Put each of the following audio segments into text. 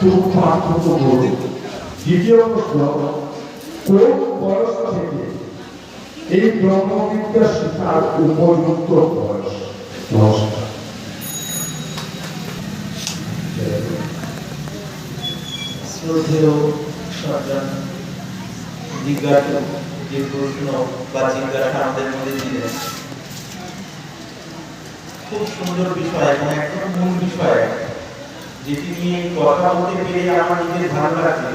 একটু পার্থক্য করুন দ্বিতীয় প্রশ্ন কোন বয়স থেকে এই ব্রহ্মবিদ্যা শেখার উপযুক্ত বয়স নমস্কার যে প্রশ্ন আমাদের মধ্যে দিলেন খুব সুন্দর বিষয় এবং একদম মূল বিষয়। যেটি নিয়ে কথা বলতে পেরে আমার নিজের ভালো লাগছে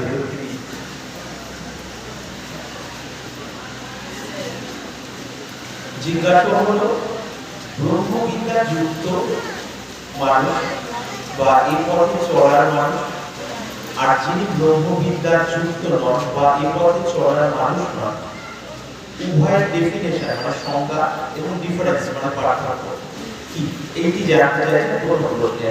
জিজ্ঞাসা হলো, ব্রহ্মবিদ্যা যুক্ত মানুষ বা এই পথে চলার মানুষ, আর যিনি ব্রহ্মবিদ্যার যুক্ত নন বা এ পথে চলার মানুষ নন, উভয়ের ডেফিনেশন মানে সংজ্ঞা এবং ডিফারেন্স মানে পার্থক্য। কি? এইটি জানতে চাইছেন, প্রথম প্রশ্নে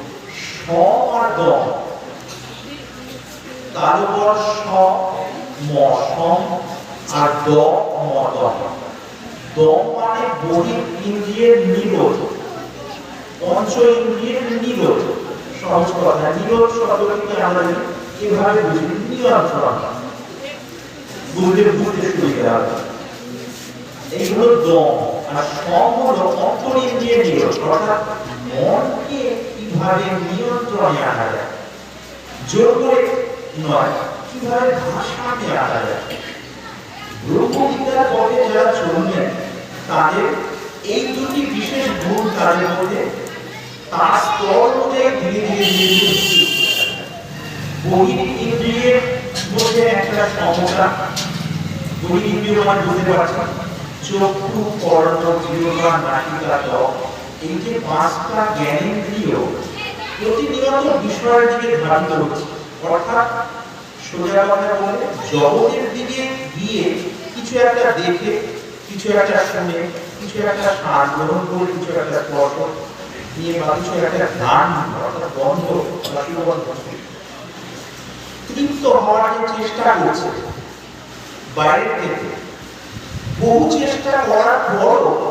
স আর দম তার উপর স, ম, সম আর দ, ম দম মানে বহির ইন্দ্রিয়ের নিরোধ। পঞ্চ ইন্দ্রিয়ের নিরোধ। সহজ কথা। নিরোধ শব্দটিকে আমরা কীভাবে বুঝি। নিয়ন্ত্রণ বুঝতে বুঝতে সুবিধা হবে। এইগুলো দম আর সম হলো অন্তরিন্দ্রিয় নিরোধ। অর্থাৎ মনকে কীভাবে নিয়ন্ত্রণে আনা যায়? জোর করে নয়, কীভাবে ভাষাকে আনা যায়? ব্রহ্মবিদ্যার পথে যারা চলবেন তাদের এই দুটি বিশেষ গুণ তাদের মধ্যে, তার স্তর অনুযায়ী ধীরে ধীরে ধীরে ধীরে বহির ইন্দ্রিয়ের মধ্যে একটা সমতা বহির ইন্দ্রিয় মানে বুঝতে পারছেন চক্ষু কর্ণ জিহ্বা নাসিকা ত্বক এই যে পাঁচটা জ্ঞানেন্দ্রিয় প্রতিনিয়ত বিষয়ের দিকে ধাবিত হচ্ছে। অর্থাৎ সোজা কথা বলে, জগতের দিকে গিয়ে কিছু একটা দেখে, কিছু একটা শুনে, কিছু একটা স্বাদ গ্রহণ করে, কিছু একটা স্পর্শ নিয়ে বা কিছু একটা গান বন্ধ বা সুগন্ধ তৃপ্ত হওয়ার চেষ্টা করছে, বাইরের থেকে বহু চেষ্টা করার পরও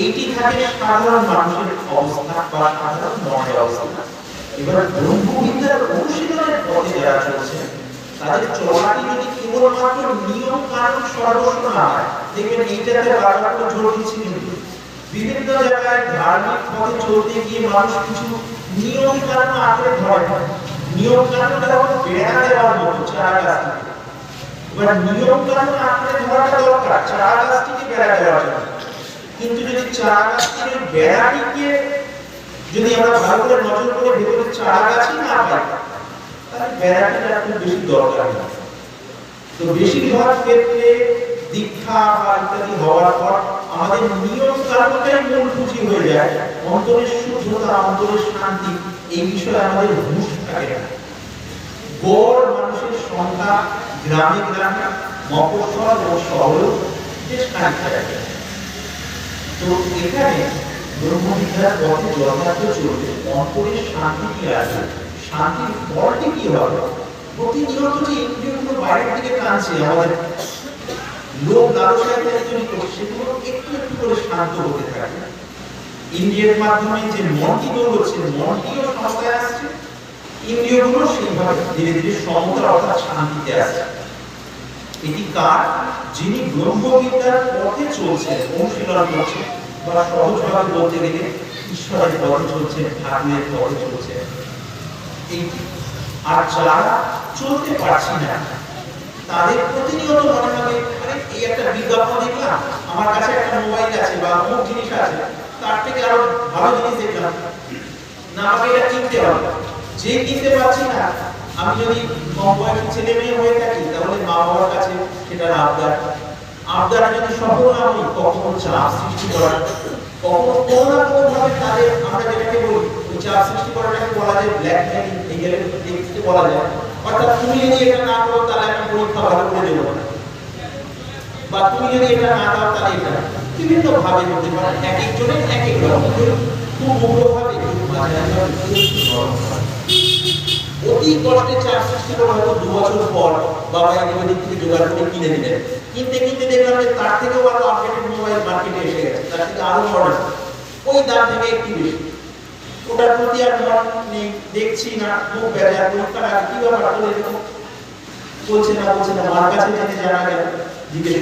এইটি থাকে সাধারণ মানুষের অবস্থা বা সাধারণ মনের অবস্থা। এবার ব্রহ্মবিদ্যার অনুশীলনের পথে যারা চলছে, তাদের চলাটি যদি কেবলমাত্র নিয়ম কানুন সর্বস্ব না হয়, দেখবেন এইটাতে বারবার করে জোর দিচ্ছি বিভিন্ন জায়গায় ধার্মিক পথে চলতে গিয়ে মানুষ কিছু নিয়ম কানুন আঁকড়ে ধরে নিয়ম কানুন যেমন বেড়া দেওয়ার মতো চারা গাছ এবার নিয়ম কানুন আঁকড়ে ধরাটা দরকার, চারা গাছটিকে বেড়া দেওয়ার জন্য। কিন্তু যদি চারা গাছটির বেড়াটিকে যদি আমরা ভালো করে নজর করে ভেতরে চারা না পাই, তাহলে বেড়াটির একটু বেশি দরকার হয় তো বেশিরভাগ ক্ষেত্রে দীক্ষা বা ইত্যাদি হওয়ার পর আমাদের নিয়ম কানুনটাই মূল পুঁজি হয়ে যায়। অন্তরের শুদ্ধতা, অন্তরের শান্তি, এই বিষয়ে আমাদের হুঁশ থাকে না। গড় মানুষের সংখ্যা, গ্রামে গ্রামে, মফস্বল ও শহরেও বেশ খানিকটা তো এখানে ব্রহ্মবিদ্যার পথে যথার্থ চলবে শান্তি কি আছে? শান্তির ফলটি কি হবে? প্রতিনিয়ত যে ইন্দ্রিয়গুলো বাইরের দিকে টানছে, আমাদের লোক লালসায় তৈরি সেগুলো একটু একটু করে শান্ত হতে থাকে। ইন্দ্রিয়ের মাধ্যমে যে মনটি দৌড়চ্ছে মনটিও সমতায় আসছে? ইন্দ্রিয়গুলো সেইভাবে ধীরে ধীরে সমতা অর্থাৎ শান্তিতে আসছে। এটি কার যিনি ব্রহ্মবিদ্যার পথে চলছেন, অনুশীলন করছেন, বা সহজভাবে বলতে গেলে ঈশ্বরের পথে চলছেন, ঠাকুরের পথে চলছেন। এইটি আর যারা চলতে পারছি না, তাদের প্রতিনিয়ত মনে হবে, আরে, এই একটা বিজ্ঞাপন দেখলাম, আমার কাছে একটা মোবাইল আছে বা অমুক জিনিস আছে, তার থেকে আরও ভালো জিনিস দেখলাম। না আমাকে এটা কিনতে হবে। যে কিনতে পারছি না আমি যদি কম বয়সী ছেলে মেয়ে হয়ে থাকি, তাহলে মা বাবার কাছে সেটা আবদার। আবদারে যদি সফল না হই, কখনো চাপ সৃষ্টি করা কখনো কোনো না। কোনো ভাবে তাদের আমরা যেটাকে বলি, ওই চাপ সৃষ্টি করাটাকে বলা যায় ব্ল্যাকমেলিং এই গেলে দেখতে বলা যায়। অর্থাৎ তুমি যদি এটা না করো, তাহলে আমি পরীক্ষা ভালো করে দেবো না। বা তুমি যদি এটা না দাও, তাহলে এটা বিভিন্ন ভাবে হতে পারে। এক একজনের এক এক রকম। খুব উগ্রভাবে। কেউ একটু নরমভাবে। অতি কষ্টে সৃষ্টি হয়তো দু বছর পর বাবা এদিক থেকে জোগাড় করে কিনে কিনতে কিনতে দেখলাম যে তার থেকেও আরও আপডেটেড মোবাইল মার্কেটে এসে গেছে, তার থেকে আরও মডেল ওই দাম থেকে একটু বেশি। ওটার প্রতি আর মন দেখছি না বেজার পরীক্ষার আগে কি ব্যাপার বলছে না বলছে না, মার কাছে জেনে জানা গেল, জিজ্ঞেস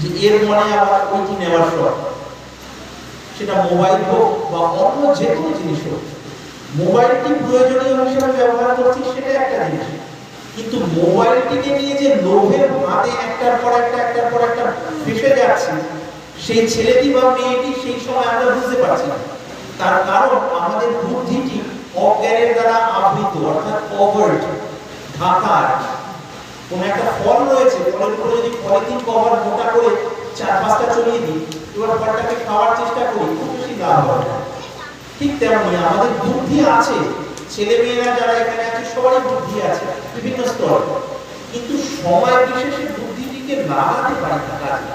যে এর মনে আবার ওইটি নেওয়ার সেটা মোবাইল হোক বা অন্য যে কোনো জিনিস হোক মোবাইলটি প্রয়োজনীয় হিসেবে ব্যবহার করছি সেটা একটা জিনিস কিন্তু মোবাইলটিকে নিয়ে যে লোভের হাতে একটার পর একটা, একটার পর একটা ফেসে যাচ্ছে, সেই ছেলেটি বা মেয়েটি সেই সময় আমরা বুঝতে পারছি না তার কারণ আমাদের বুদ্ধিটি অজ্ঞানের দ্বারা আবৃত, অর্থাৎ কভার্ড ঢাকা আর কি। কোন একটা ফল রয়েছে, ফলের উপরে যদি পলিথিন কভার মোটা করে চার পাঁচটা চড়িয়ে দিই, এবার ফলটাকে খাওয়ার চেষ্টা করি, খুব বেশি লাভ হয়। ঠিক তেমনি আমাদের বুদ্ধি আছে ছেলে মেয়েরা যারা এখানে আছে, সবারই বুদ্ধি আছে, বিভিন্ন স্তর। কিন্তু সময় বিশেষে বুদ্ধিটিকে লাগাতে পারি না কাজে।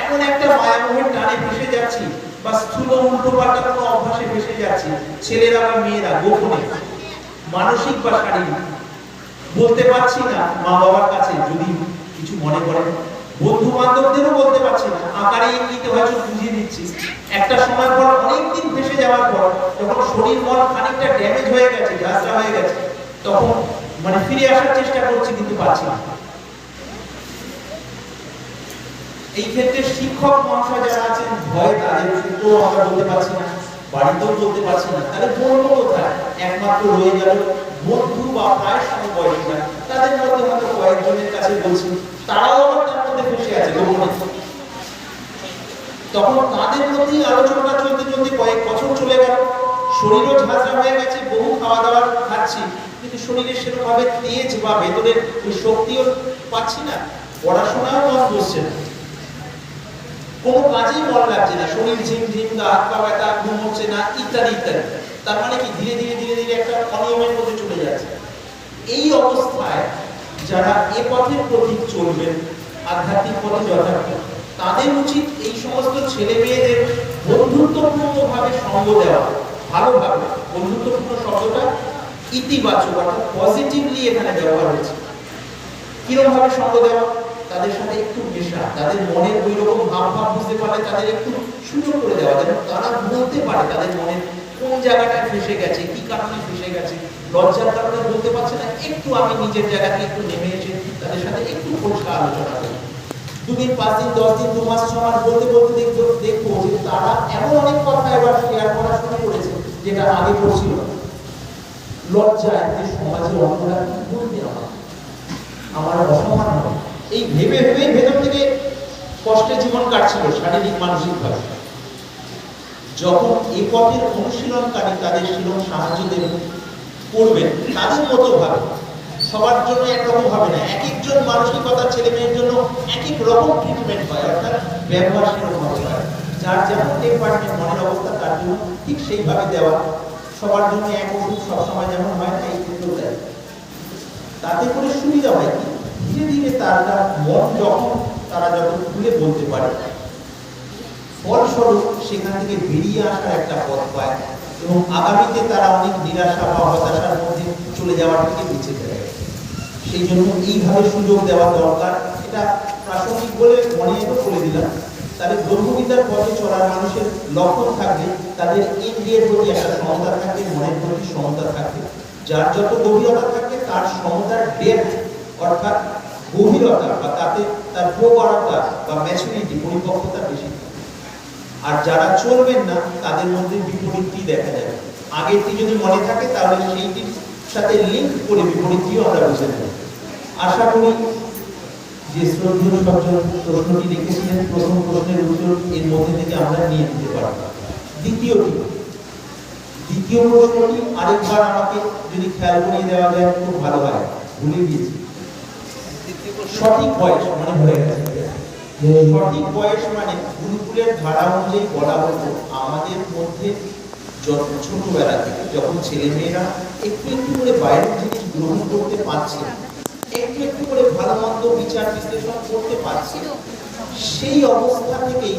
এমন একটা মায়ামোহের টানে ভেসে যাচ্ছি, বা স্থূল উল্টো পাল্টা কোনো অভ্যাসে ভেসে যাচ্ছি, ছেলেরা বা মেয়েরা গোপনে, মানসিক বা শারীরিক। বলতে পারছি না মা বাবার কাছে যদি কিছু মনে করেন। বন্ধু বান্ধবদেরও বলতে পারছি না। আকারে ইঙ্গিতে হয়তো বুঝিয়ে দিচ্ছি। একটা সময় পর, অনেকদিন ভেসে যাওয়ার পর, যখন শরীর মন খানিকটা ড্যামেজ হয়ে গেছে ঝাঁসরা হয়ে গেছে, তখন মানে ফিরে আসার চেষ্টা করছি, কিন্তু পারছি না। এই ক্ষেত্রে শিক্ষক মহাশয় যারা আছেন, ভয় তাদের তো আমরা বলতে পারছি না, বাড়িতেও বলতে পারছি না তাহলে বলব কোথায়? একমাত্র রয়ে গেল বন্ধু বা প্রায় সমবয়সীরা তাদের মধ্যে হয়তো কয়েকজনের কাছে বলছি, তারাও আবার তার মধ্যে ফেসে আছে গোপনে তখন তাদের মধ্যেই আলোচনাটা চলতে চলতে কয়েক বছর চলে গেল। শরীরও ঝাঁঝরা হয়ে গেছে, বহু খাওয়া দাওয়া খাচ্ছি, কিন্তু শরীরে সেরকমভাবে তেজ বা ভেতরের ওই শক্তিও পাচ্ছি না, পড়াশোনাও মন বসছে না। কোনো কাজেই মন লাগছে না, শরীর ঝিম ঝিম, গা হাত পা ব্যথা, ঘুম হচ্ছে না, ইত্যাদি ইত্যাদি। তার মানে কি? ধীরে ধীরে ধীরে ধীরে একটা অনিয়মের মধ্যে চলে যাচ্ছে। এই অবস্থায় যারা এ পথের প্রতীক চলবেন, আধ্যাত্মিক পথে যথার্থ। তাদের উচিত এই সমস্ত ছেলে মেয়েদের বন্ধুত্বপূর্ণ ভাবে সঙ্গ দেওয়া। ভালোভাবে বন্ধুত্বপূর্ণ শব্দটা ইতিবাচক অর্থাৎ পজিটিভলি এখানে ব্যবহার হয়েছে। কীরকম ভাবে সঙ্গ দেওয়া? তাদের সাথে একটু মেশা। তাদের মনের ওই রকম ভাব ভাব বুঝতে পারলে তাদের একটু সুযোগ করে দেওয়া। যেন তারা বলতে পারে তাদের মনের কোন জায়গাটা ফেসে গেছে, কি কারণে ফেসে গেছে। লজ্জার কারণে বলতে পারছে না, একটু আমি নিজের জায়গাতে একটু নেমে এসে তাদের সাথে একটু খোঁজটা আলোচনা করি। দুদিন, পাঁচ দিন, দশ দিন, দু মাস ছ বলতে বলতে দেখব দেখব যে তারা এমন অনেক কথা এবার শেয়ার করা শুরু করেছে, যেটা আগে করছিল লজ্জায় যে সমাজে অন্যরা কি আমার অসম্মান হবে এই ভেবে ভেবে ভেতর থেকে কষ্টে জীবন কাটছিল শারীরিক, মানসিক ভাবে। যখন এই পথের অনুশীলনকারী তাদের সেরকম সাহায্য দেবেন করবেন, তাদের মতো ভাবে। সবার জন্য একরকম হবে না, এক একজন মানসিকতার ছেলে মেয়ের এক এক রকম ট্রিটমেন্ট হয়, অর্থাৎ ব্যবহার সেরকম হয়। যার যেমন টেম্পারমেন্ট মনের অবস্থা, তার জন্য ঠিক সেইভাবে দেওয়া। সবার জন্য এক ওষুধ সবসময় যেমন হয় না এই ক্ষেত্রেও দেয়। তাতে করে সুবিধা হয় কি? ধীরে ধীরে তারা মন যখন, তারা যখন খুলে বলতে পারে। ফলস্বরূপ সেখান থেকে বেরিয়ে আসার একটা পথ পায় এবং আগামীতে তারা অনেক নিরাশা বা হতাশার মধ্যে চলে যাওয়ার থেকে বেঁচে যায়। সেই জন্য এইভাবে সুযোগ দেওয়া দরকার। এটা প্রাসঙ্গিক বলে মনে বলে দিলাম। তাহলে ব্রহ্মবিদ্যার পথে চলার মানুষের লক্ষণ থাকবে, তাদের ইন্দ্রিয়ের প্রতি একটা সমতা থাকবে, মনের প্রতি সমতা থাকবে। যার যত গভীরতা থাকবে, তার সমতার ডেপ অর্থাৎ গভীরতা বা তাতে তার প্রবণতা বা ম্যাচুরিটি পরিপক্কতা বেশি আর যারা চলবেন না, তাদের মধ্যে বিপরীতটি দেখা যাবে। আগেরটি যদি মনে থাকে, তাহলে সেইটির সাথে লিঙ্ক করে বিপরীতটিও আমরা বুঝে নেব। আশা করি যে শ্রদ্ধেয় সজ্জন প্রশ্নটি লিখেছিলেন প্রথম প্রশ্নের উত্তর এর মধ্যে থেকে আমরা নিয়ে নিতে পারব। দ্বিতীয়টি দ্বিতীয় প্রশ্নটি আরেকবার আমাকে যদি খেয়াল করিয়ে দেওয়া যায় খুব ভালো হয় ভুলে গিয়েছি। সঠিক বয়স মনে হয়ে গেছে। সঠিক বয়স মানে গুরুকুলের ধারা অনুযায়ী বলা হতো আমাদের মধ্যে যত ছোটবেলা থেকে যখন ছেলে মেয়েরা একটু একটু করে বাইরের জিনিস গ্রহণ করতে পারছে একটু একটু করে ভালো মন্দ বিচার বিশ্লেষণ করতে পারছে। সেই অবস্থা থেকেই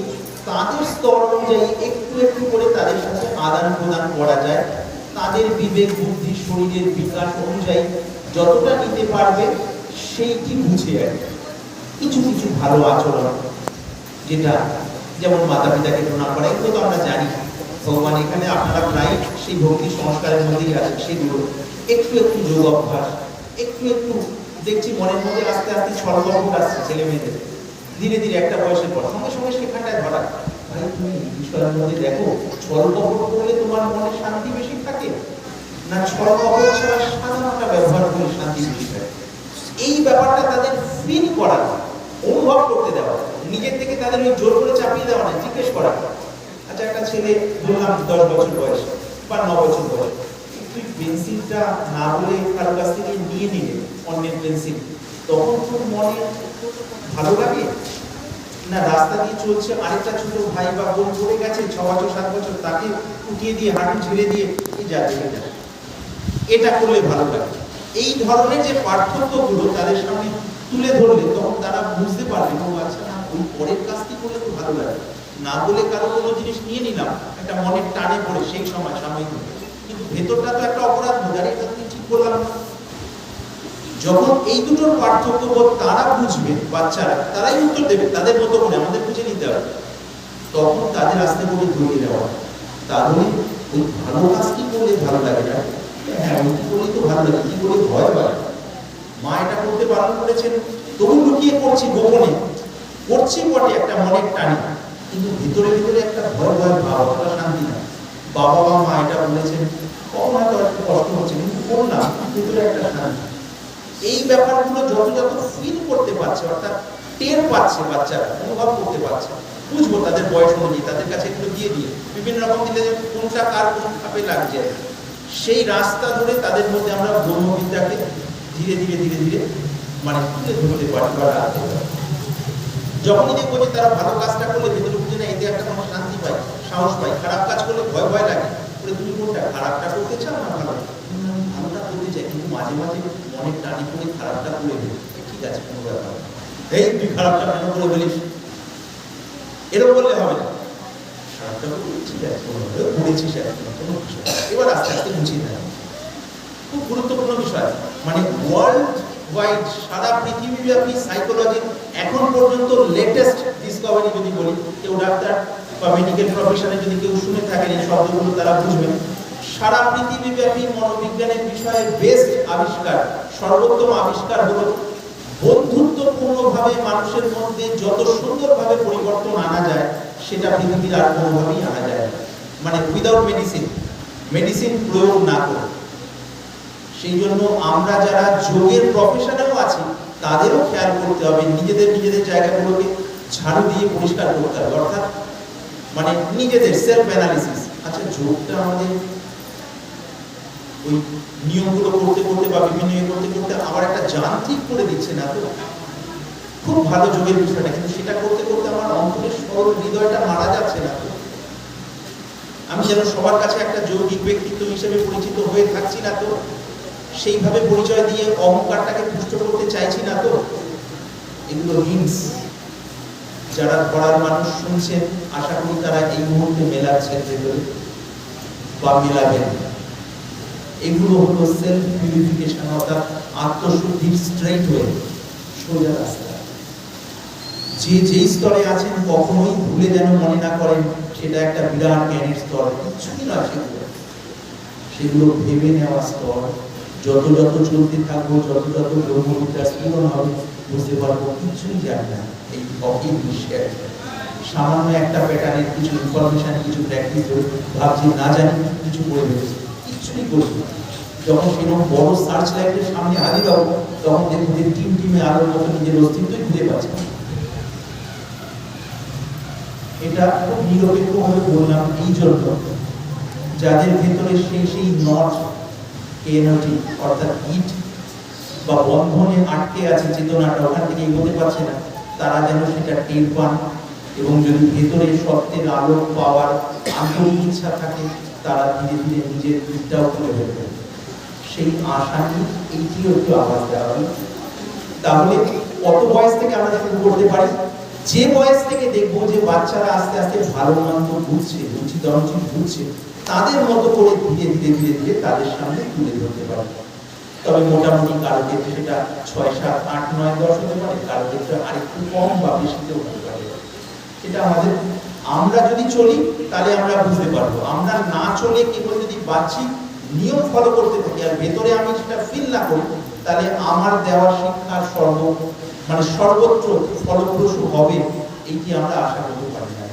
তাদের স্তর অনুযায়ী একটু একটু করে তাদের সাথে আদান প্রদান করা যায়। তাদের বিবেক, বুদ্ধি, শরীরের বিকাশ অনুযায়ী যতটা নিতে পারবে সেইটি বুঝে আর কিছু কিছু ভালো আচরণ, যেটা যেমন মাতা পিতাকে প্রণাম করা, এগুলো তো আমরা জানি। ভগবান এখানে আপনারা প্রায় সেই ভক্তি সংস্কারের মধ্যেই আছে সেগুলো। একটু একটু যোগ অভ্যাস একটু একটু দেখছি মনের মধ্যে আস্তে আস্তে ছড়গল্প আসছে ছেলে মেয়েদের। ধীরে ধীরে একটা বয়সের পর সঙ্গে সঙ্গে সেখানটায় ধরা। ভাই তুমি ঈশ্বরের মধ্যে দেখো ছড়গল্প করলে তোমার মনে শান্তি বেশি থাকে। না ছড়গল্প ছাড়া সাধারণটা ব্যবহার করলে শান্তি বেশি থাকে। এই ব্যাপারটা তাদের ফিল করা, অনুভব করতে দেওয়া। নিজের থেকে তাদের ওই জোর করে চাপিয়ে দেওয়া না জিজ্ঞেস করা। আচ্ছা একটা ছেলে ধরলাম দশ বছর বয়স বা ন বছর বয়স। পেন্সিলটা না বলে কারও কাছ থেকে নিয়ে নিলে অন্যের পেন্সিল, তখন তোর মনে ভালো লাগে? না, রাস্তা দিয়ে চলছে আরেকটা ছোট ভাই বা বোন পড়ে গেছে ছ বছর, সাত বছর, তাকে উঠিয়ে দিয়ে, হাঁটু ছেড়ে দিয়ে, এই যা এটা করলে ভালো লাগে। এই ধরনের যে পার্থক্যগুলো তাদের সামনে তুলে ধরলে তখন তারা বুঝতে পারবে, ও আচ্ছা না, ওই পরের কাজটি করলে তো ভালো লাগে। না বলে কারও কোনো জিনিস নিয়ে নিলাম, একটা মনের টানে পড়ে সেই সময়, সাময়িক ভেতরটা তো একটা অপরাধ এটা তুমি ঠিক করলাম না। যখন এই দুটোর পার্থক্য বোধ তারা বুঝবে, বাচ্চারা, তারাই উত্তর দেবে, তাদের মতো করে আমাদের বুঝে নিতে হবে। তখন তাদের আস্তে করে ধরিয়ে দেওয়া তাহলে ওই ভালো কাজ কি করলে ভালো লাগে না? হ্যাঁ কি করলে তো ভালো লাগে, কি করে ভয় পায়? মা এটা করতে বারণ করেছেন, তবু লুকিয়ে করছি গোপনে। করছি বটে একটা মনের টানি, কিন্তু ভিতরে ভিতরে একটা ভয় ভয় ভাব একটা শান্তি না বাবা বা মা এটা বলেছেন ভিতরে একটা এই ব্যাপারগুলো ফিল করতে পারছে, অর্থাৎ টের পাচ্ছে বাচ্চারা, অনুভব করতে পারছে, বুঝব তাদের বয়স কাছে সেই রাস্তা ধরে তাদের মধ্যে আমরা ব্রহ্মবিদ্যাকে ধীরে ধীরে ধীরে ধীরে মানে তুলে ধরতে পারি, বা যখনই দেখব যে তারা ভালো কাজটা করলে ভেতরে বুঝে না, এতে একটা কোনো শান্তি পায়, সাহস পায়, খারাপ কাজ করলে ভয় ভয় লাগে। বলে তুমি কোনটা, খারাপটা করতে চাও না ভালো? ভালোটা করতে চাই, কিন্তু মাঝে মাঝে মনের টানি করে খারাপটা করে ঠিক আছে, কোনো ব্যাপার এই তুই খারাপটা কেন করে বলিস এরকম বললে হবে না। এবার আস্তে আস্তে বুঝিয়ে দেয় খুব গুরুত্বপূর্ণ বিষয়। মানে ওয়ার্ল্ড ওয়াইড সারা পৃথিবীব্যাপী সাইকোলজির এখন পর্যন্ত লেটেস্ট ডিসকভারি যদি বলি, কেউ ডাক্তার মেডিকেল প্রফেশনে যদি কেউ শুনে থাকেন এই শব্দগুলো তারা বুঝবেন সারা পৃথিবীব্যাপী মনোবিজ্ঞানের বিষয়ে বেস্ট আবিষ্কার, সর্বোত্তম আবিষ্কার হলো বন্ধুত্বপূর্ণভাবে মানুষের মধ্যে যত সুন্দরভাবে পরিবর্তন আনা যায়, সেটা পৃথিবীর আর কোনোভাবেই আনা যায় মানে উইদাউট মেডিসিন মেডিসিন প্রয়োগ না করে। সেই জন্য আমরা যারা যোগের প্রফেশনেও আছি, তাদেরও খেয়াল করতে হবে, নিজেদের নিজেদের জায়গাগুলোকে ঝাড়ু দিয়ে পরিষ্কার করতে হবে। অর্থাৎ মানে নিজেদের সেলফ অ্যানালিসিস আচ্ছা যোগটা আমাদের ওই নিয়মগুলো করতে করতে বা বিভিন্ন ইয়ে করতে করতে আবার একটা যান্ত্রিক করে দিচ্ছে না তো? খুব ভালো যোগের বিষয়টা, কিন্তু সেটা করতে করতে আমার অন্তরের সরল হৃদয়টা মারা যাচ্ছে না আমি যেন সবার কাছে একটা যৌগিক ব্যক্তিত্ব হিসেবে পরিচিত হয়ে থাকছি না তো? সেইভাবে পরিচয় দিয়ে অহংকারটাকে পুষ্ট করতে চাইছি না তো? এগুলো হিংস যারা পড়ার মানুষ শুনছেন, আশা করি তারা এই মুহূর্তে মেলাচ্ছেন ভেতরে বা মেলাবেন এগুলো হলো সেলফ পিউরিফিকেশন অর্থাৎ আত্মশুদ্ধির স্ট্রেট ওয়ে সোজা রাস্তা। যে যেই স্তরে আছেন, কখনোই ভুলে যেন মনে না করেন, সেটা একটা বিরাট জ্ঞানের স্তর। কিছুই নয় সেগুলো। সেগুলো ভেবে নেওয়া স্তর। যত যত চলতে থাকব, যত যত ব্রহ্মবিদ্যার স্ফুরণ হবে বুঝতে পারব কিছুই জানি না এই অকিল বিশ্বের সামান্য একটা প্যাটার্নের কিছু ইনফরমেশন কিছু প্র্যাকটিস ভাবছি না জানি কিছু করে ফেলেছি কিছুই করছি। যখন সেরকম বড় সার্চ লাইটের সামনে হাজির হব, তখন দেখব যে টিম টিমে আলোর মতো নিজের অস্তিত্বই খুঁজে পাচ্ছি। এটা খুব নিরপেক্ষভাবে বললাম এই জন্য যাদের ভেতরে সেই সেই নট এনার্জি অর্থাৎ ইট বা বন্ধনে আটকে আছে চেতনাটা, ওখান থেকে এগোতে পারছে না, তারা যেন সেটা টের পান। এবং যদি ভেতরে সত্যের পাওয়ার আন্তরিক ইচ্ছা থাকে, তারা ধীরে ধীরে নিজের দিকটাও করে ফেলবে। সেই আশা নিয়ে একটু আওয়াজ দেওয়া হলো। তাহলে কত বয়স থেকে আমরা শুরু করতে পারি? যে বয়স থেকে দেখব যে বাচ্চারা আস্তে আস্তে ভালো মন্দ বুঝছে উচিত অনুচিত বুঝছে, তাদের মতো করে ধীরে ধীরে ধীরে ধীরে তাদের সামনে তুলে ধরতে পারে। তবে মোটামুটি কারও ক্ষেত্রে সেটা ছয়, সাত, আট, নয়, দশ হতে পারে, কারও ক্ষেত্রে আরেকটু কম বা বেশিতেও হতে পারে। এটা আমাদের, আমরা যদি চলি, তাহলে আমরা বুঝতে পারব। আমরা না চলে কেবল যদি বাহ্যিক নিয়ম ফলো করতে থাকি, আর ভেতরে আমি সেটা ফিল না করি, তাহলে আমার দেওয়া শিক্ষার সর্ব মানে সর্বত্র ফলপ্রসূ হবে এইটি আমরা আশা করতে পারি না?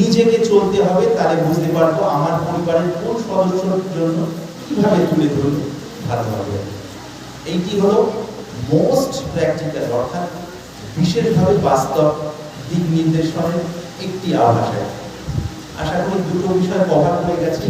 নিজেকে চলতে হবে, তাহলে বুঝতে পারব আমার পরিবারের কোন সদস্যর জন্য কীভাবে তুলে ধরলে ভালো হবে। এইটি হলো মোস্ট প্র্যাকটিক্যাল অর্থাৎ বিশেষভাবে বাস্তব দিক নির্দেশনের একটি আভাস। আশা করি দুটো বিষয় কভার হয়ে গেছে।